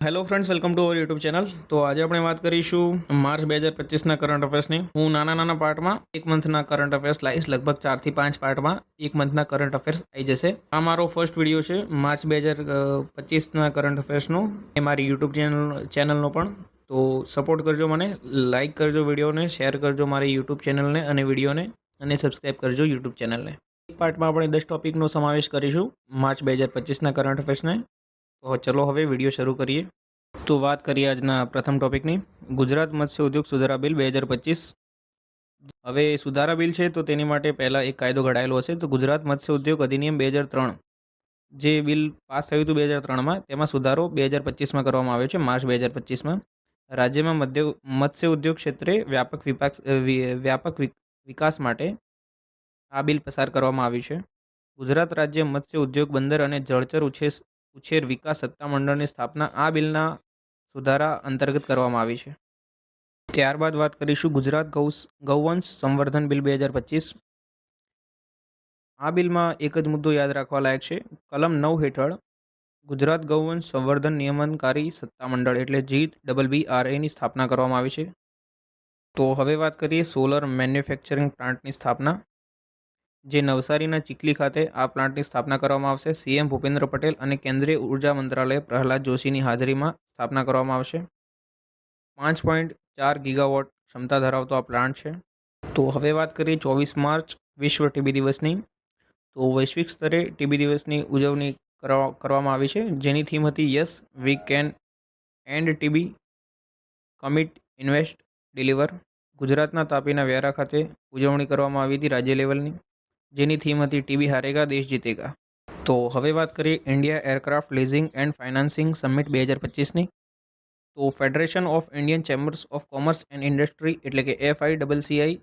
Hello friends welcome to our YouTube channel તો આજે આપણે વાત કરીશું માર્ચ બે હજાર પચીસના કરંટ અફેર્સની હું નાના નાના પાર્ટમાં એક મંથના કરંટ અફેર્સ લાવીશ લગભગ ચારથી પાંચ પાર્ટમાં એક મંથના કરંટ અફેર્સ આવી જશે. આ મારો ફર્સ્ટ વીડિયો છે માર્ચ બે હજાર પચીસના કરંટ અફેર્સનો એ મારી યુટ્યુબ ચેનલ ચેનલનો પણ. તો સપોર્ટ કરજો મને લાઇક કરજો વિડીયોને શેર કરજો મારી યુટ્યુબ ચેનલને અને વિડીયોને અને સબસ્ક્રાઈબ કરજો યુટ્યુબ ચેનલને એક પાર્ટમાં આપણે દસ ટોપિકનો સમાવેશ કરીશું માર્ચ બે હજાર પચીસના કરંટ અફેર્સને ચલો હવે વીડિયો શરૂ કરીએ. તો વાત કરીએ આજના પ્રથમ ટોપિકની. ગુજરાત મત્સ્ય ઉદ્યોગ સુધારા બિલ બે હજાર પચીસ. હવે સુધારા બિલ છે તો તેની માટે પહેલાં એક કાયદો ઘડાયેલો હશે. તો ગુજરાત મત્સ્ય ઉદ્યોગ અધિનિયમ બે હજાર ત્રણ. જે બિલ પાસ થયું હતું બે હજાર ત્રણમાં, તેમાં સુધારો બે હજાર પચીસમાં કરવામાં આવ્યો છે, માર્ચ બે હજાર પચીસમાં. રાજ્યમાં મધ્ય, મત્સ્ય ઉદ્યોગ ક્ષેત્રે વ્યાપક વિપાક વ્યાપક વિકાસ માટે આ બિલ પસાર કરવામાં આવ્યું છે. ગુજરાત રાજ્ય મત્સ્ય ઉદ્યોગ બંદર અને જળચર ઉછેર ઉછેર વિકાસ સત્તામંડળની સ્થાપના આ બિલના સુધારા અંતર્ગત કરવામાં આવી છે. ત્યારબાદ વાત કરીશું ગુજરાત ગૌ ગૌવંશ સંવર્ધન બિલ બે હજાર પચીસ. આ બિલમાં એક જ મુદ્દો યાદ રાખવા લાયક છે. કલમ નવ હેઠળ ગુજરાત ગૌવંશ સંવર્ધન નિયમનકારી સત્તામંડળ એટલે જી ડબલ બી આર એની સ્થાપના કરવામાં આવી છે. તો હવે વાત કરીએ સોલર મેન્યુફેક્ચરિંગ પ્લાન્ટની સ્થાપના. જે નવસારીના ચીખલી ખાતે આ પ્લાન્ટની સ્થાપના કરવામાં આવશે. સીએમ ભૂપેન્દ્ર પટેલ અને કેન્દ્રીય ઊર્જા મંત્રાલય પ્રહલાદ જોશીની હાજરીમાં સ્થાપના કરવામાં આવશે. પાંચ પોઈન્ટ ચાર ગીગાવોટ ક્ષમતા ધરાવતો આ પ્લાન્ટ છે. તો હવે વાત કરીએ ચોવીસ માર્ચ વિશ્વ ટીબી દિવસની. તો વૈશ્વિક સ્તરે ટીબી દિવસની ઉજવણી કરવા- કરવામાં આવી છે. જેની થીમ હતી yes, we can end TB, commit, invest, deliver. ગુજરાતના તાપીના વ્યારા ખાતે ઉજવણી કરવામાં આવી હતી રાજ્ય લેવલની. જેની થીમ હતી ટીબી હારેગા, દેશ જીતેગા. તો હવે વાત કરીએ India aircraft leasing and financing summit બે હજાર પચીસની. તો federation of Indian chambers of commerce and industry એટલે કે એફઆઈ ડબલ સીઆઈ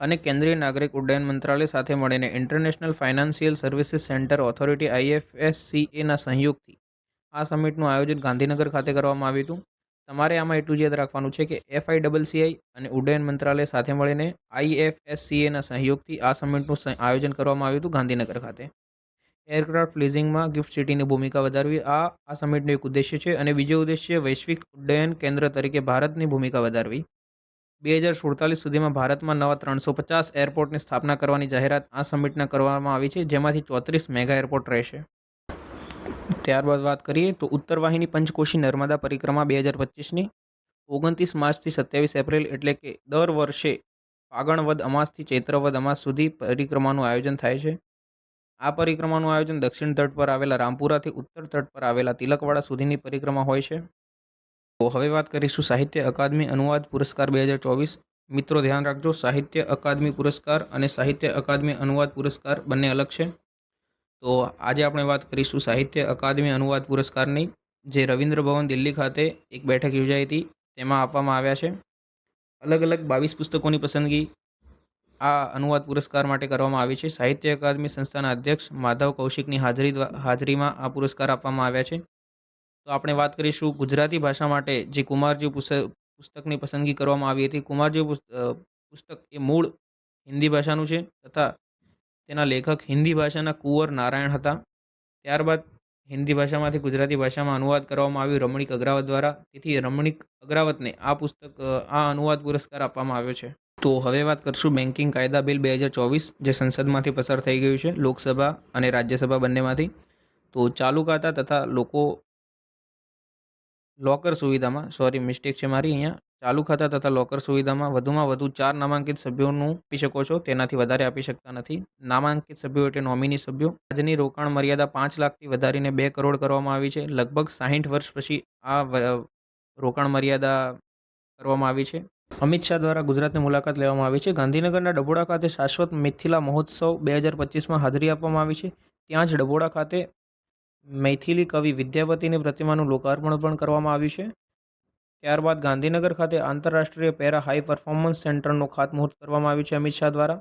અને કેન્દ્રીય નાગરિક ઉડ્ડયન મંત્રાલય સાથે મળીને international financial services centre authority આઈએફએસસીએના સહયોગથી આ સમિટનું આયોજન ગાંધીનગર ખાતે કરવામાં આવ્યું હતું. તમારે આમાં એટલું યાદ રાખવાનું છે કે એફઆઈ ડબલ સીઆઈ અને ઉડ્ડયન મંત્રાલય સાથે મળીને આઈએફએસસીએના સહયોગથી આ સમિટનું આયોજન કરવામાં આવ્યું હતું ગાંધીનગર ખાતે. એરક્રાફ્ટ લીઝિંગમાં ગિફ્ટ સિટીની ભૂમિકા વધારવી આ આ સમિટનો એક ઉદ્દેશ્ય છે અને બીજો ઉદ્દેશ્ય વૈશ્વિક ઉડ્ડયન કેન્દ્ર તરીકે ભારતની ભૂમિકા વધારવી. બે હજાર સુડતાલીસ સુધીમાં ભારતમાં નવા ત્રણસો પચાસ એરપોર્ટની સ્થાપના કરવાની જાહેરાત આ સમિટના કરવામાં આવી છે, જેમાંથી ચોત્રીસ મેગા એરપોર્ટ રહેશે. ત્યારબાદ વાત કરીએ તો ઉત્તર વાહિની પંચકોશી નર્મદા પરિક્રમા બે હજાર પચીસની ઓગણત્રીસ માર્ચથી સત્યાવીસ એપ્રિલ એટલે કે દર વર્ષે ફાગણવદ અમાસથી ચૈત્ર વદ અમાસ સુધી પરિક્રમાનું આયોજન થાય છે. આ પરિક્રમાનું આયોજન દક્ષિણ તટ પર આવેલા રામપુરાથી ઉત્તર તટ પર આવેલા તિલકવાડા સુધીની પરિક્રમા હોય છે. તો હવે વાત કરીશું સાહિત્ય અકાદમી અનુવાદ પુરસ્કાર બે હજાર ચોવીસ. મિત્રો ધ્યાન રાખજો, સાહિત્ય અકાદમી પુરસ્કાર અને સાહિત્ય અકાદમી અનુવાદ પુરસ્કાર બંને અલગ છે. તો આજે આપણે વાત કરીશું સાહિત્ય અકાદમી અનુવાદ પુરસ્કારની, જે રવિન્દ્ર ભવન દિલ્હી ખાતે એક બેઠક યોજાઈ હતી, તેમાં આપવામાં આવ્યા છે. અલગ અલગ બાવીસ પુસ્તકોની પસંદગી આ અનુવાદ પુરસ્કાર માટે કરવામાં આવી છે. સાહિત્ય અકાદમી સંસ્થાના અધ્યક્ષ માધવ કૌશિકની હાજરી હાજરીમાં આ પુરસ્કાર આપવામાં આવ્યા છે. તો આપણે વાત કરીશું ગુજરાતી ભાષા માટે, જે કુમારજી પુસ્તક પુસ્તકની પસંદગી કરવામાં આવી હતી. કુમારજી પુસ્ત- પુસ્તક એ મૂળ હિન્દી ભાષાનું છે તથા તેના લેખક હિન્દી ભાષાના કુંવર નારાયણ હતા. ત્યારબાદ હિન્દી ભાષામાંથી ગુજરાતી ભાષામાં અનુવાદ કરવામાં આવ્યું રમણીક અગ્રાવત દ્વારા. તેથી રમણીક અગ્રાવતને આ પુસ્તક આ અનુવાદ પુરસ્કાર આપવામાં આવ્યો છે. તો હવે વાત કરશું બેન્કિંગ કાયદા બિલ બે હજાર ચોવીસ, જે સંસદમાંથી પસાર થઈ ગયું છે, લોકસભા અને રાજ્યસભા બંનેમાંથી. તો ચાલુ ખાતા તથા લોકો, લોકર સુવિધામાં સોરી મિસ્ટેક છે મારી અહીંયા. ચાલુ ખાતા તથા લોકર સુવિધામાં વધુમાં વધુ ચાર નામાંકિત સભ્યોનું આપી શકો છો. તેનાથી વધારે આપી શકતા નથી. નામાંકિત સભ્યો એટલે નોમિની સભ્યો. આજની રોકાણ મર્યાદા પાંચ લાખથી વધારીને બે કરોડ કરવામાં આવી છે. લગભગ સાહીઠ વર્ષ પછી આ રોકાણ મર્યાદા કરવામાં આવી છે. અમિત શાહ દ્વારા ગુજરાતની મુલાકાત લેવામાં આવી છે. ગાંધીનગરના ડબોડા ખાતે શાશ્વત મિથિલા મહોત્સવ બે હજાર પચીસમાં હાજરી આપવામાં આવી છે. ત્યાં જ ડબોડા ખાતે મૈથિલી કવિ વિદ્યાપતિની પ્રતિમાનું લોકાર્પણ પણ કરવામાં આવ્યું છે. ત્યારબાદ ગાંધીનગર ખાતે આંતરરાષ્ટ્રીય પેરા હાઈ પરફોર્મન્સ સેન્ટરનું ખાતમુહૂર્ત કરવામાં આવ્યું છે અમિત શાહ દ્વારા.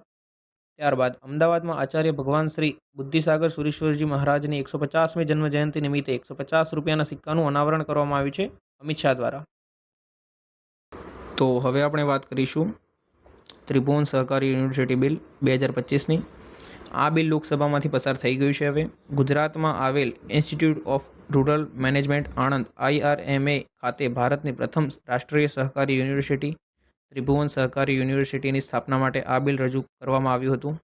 ત્યારબાદ અમદાવાદમાં આચાર્ય ભગવાન શ્રી બુદ્ધિસાગર સુરેશ્વરજી મહારાજની એકસો પચાસમી જન્મ જયંતિ નિમિત્તે એકસો પચાસ રૂપિયાના સિક્કાનું અનાવરણ કરવામાં આવ્યું છે અમિત શાહ દ્વારા. તો હવે આપણે વાત કરીશું ત્રિભુવન સહકારી યુનિવર્સિટી બિલ બે હજાર પચીસની. આ બિલ લોકસભામાંથી પસાર થઈ ગયું છે હવે. ગુજરાતમાં આવેલ institute of rural management Anand IRMA ખાતે ભારતની પ્રથમ રાષ્ટ્રીય સહકારી યુનિવર્સિટી, ત્રિભુવન સહકારી યુનિવર્સિટીની સ્થાપના માટે આ બિલ રજૂ કરવામાં આવ્યું હતું.